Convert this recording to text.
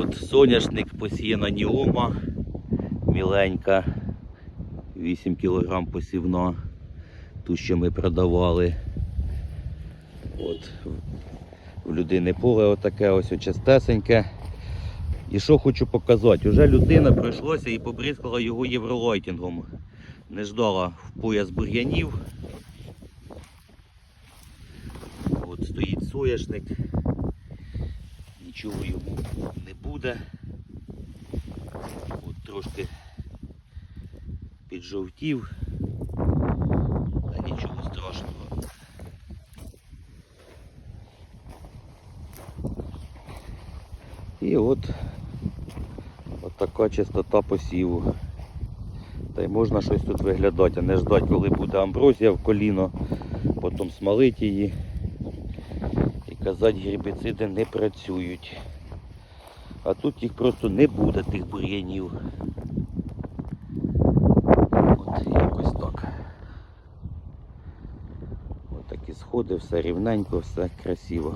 От соняшник посіяна Ніома, міленька, 8 кг посівна, ту, що ми продавали. От, в людини поле отаке ось чистесеньке. І що хочу показати, уже людина пройшлася і побризкала його євролайтингом. Не ждала в пояс бур'янів. От стоїть соняшник. Нічого йому не буде. От трошки піджовтів. Та нічого страшного. І от, от така чистота посіву. Та й можна щось тут виглядати, а не ждати, коли буде амброзія в коліно, потім смалити її і казати, гербіциди не працюють. А тут їх просто не буде, тих бур'янів. От якось так. От такі сходи, все рівненько, все красиво.